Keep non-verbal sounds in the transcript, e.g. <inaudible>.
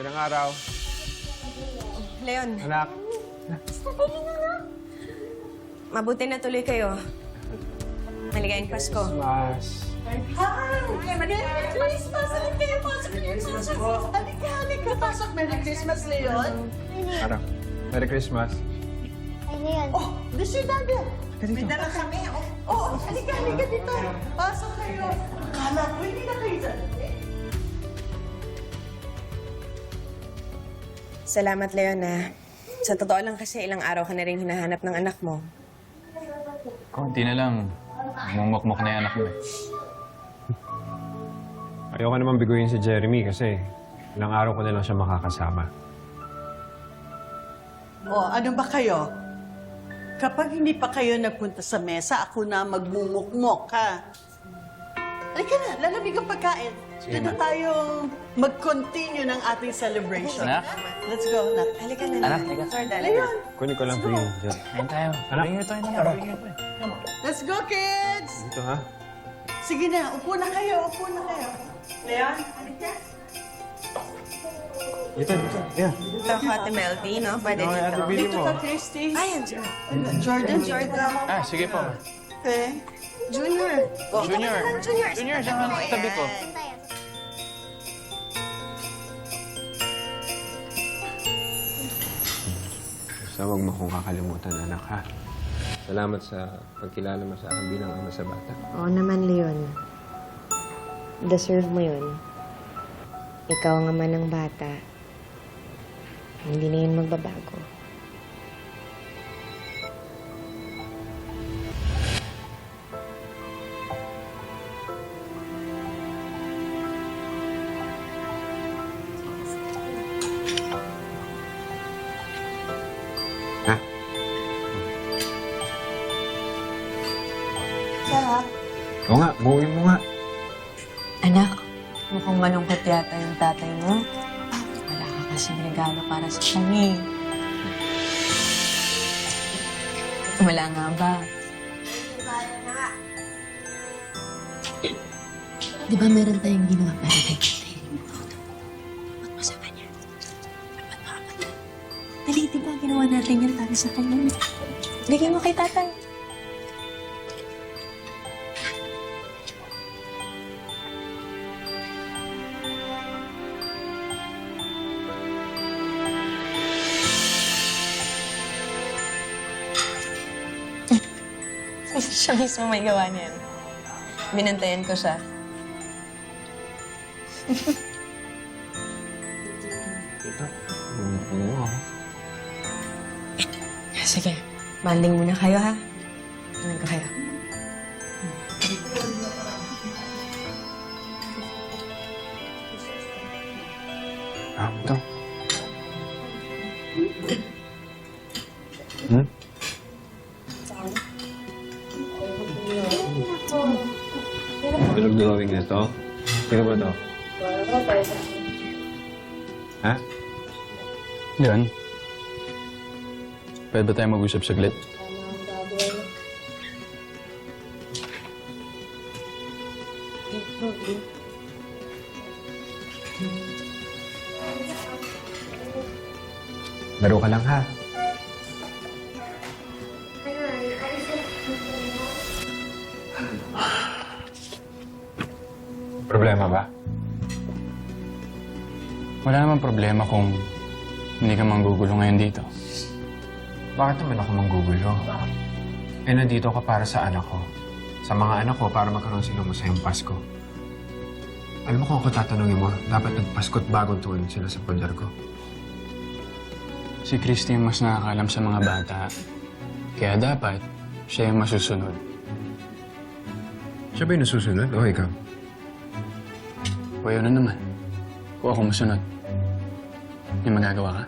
Magandang araw. Leon, Anak. mabuti na tuloy kayo. Maligayang Pasko. Mas. Merry Christmas! Halika kayo, pasok kayo. Halika, halika. Pasok, Merry Christmas, Leon. Anak. Merry Christmas. Ay, Leon. Oh, this your daddy. May dala kami. Oh, oh, halika, halika dito. Pasok kayo. Akala ko, hindi na kayo dyan. Salamat, Leon, na sa totoo lang kasi ilang araw ka na rin hinahanap ng anak mo. Konti na lang. Mumukmok na yung anak mo eh. Ayoko naman biguin si Jeremy kasi ilang araw ko na lang siya makakasama. Oh, ano ba kayo? Kapag hindi pa kayo nagpunta sa mesa, ako na magmumukmok, ha? Halika na, lalamig ang pagkain. Sige, Dito ma. tayo mag-continue ng ating celebration. Anak? Let's go, anak. Halika na. Anak, Leon. halika. Sorry, darling. Leon, Kunin ko lang po yung. Ayan tayo. Anak. Bring ito, ito na. Bring ito. let's go, kids! Dito ha? Sige na, upo na kayo, upo na kayo. Leon, halika. Dito, dito. Yeah. Ito, Hot Melty, no? Pwede Ate dito. Billy Dito mo. ka, Christy. Ayan, dyan. Jordan, Jordan. Ah, sige po. Okay. Junior. Junior. Junior. Junior, siya ka tabi ko. Basta huwag mo akong kakalimutan, anak ha. Salamat sa pagkilala mo sa akin bilang ama sa bata. Oo naman, Leon. Deserve mo yun. Ikaw ang ama ng bata. Hindi na yun magbabago. Ha? Oo nga, buuin mo nga. Anak, mukhang malungkot yata yung tatay mo. Wala ka kasing regalo para sa kanya. eh. Wala nga ba? Di ba meron tayong ginawa para kay tatay? Ginawa natin yan para sa kanya? Bigay mo kay tatay. <laughs> siya mismo may gawa niyan. Binantayan ko siya. Dito. Oo. Sige, banding muna kayo, ha? Tunan ko kayo. Ah, ito. Hmm? Pinag-drawing na to? Sino ba to? Ha? Leon. Pwede ba tayo mag-usap saglit? Laro ka lang ha. Problema ba? Wala namang problema kung hindi ka manggugulo ngayon dito. Bakit naman ako manggugulo? Eh, nandito ka para sa anak ko. Sa mga anak ko, para magkaroon sila masayang Pasko. Alam mo kung ako tatanungin mo, dapat nagpasko't bagong tuwan sila sa padyar ko. Si Christy yung mas nakakalam sa mga bata. Kaya dapat, siya yung masusunod. Siya ba yung nasusunod? O ikaw? O yun na naman. Kung ako masunod, may magagawa ka?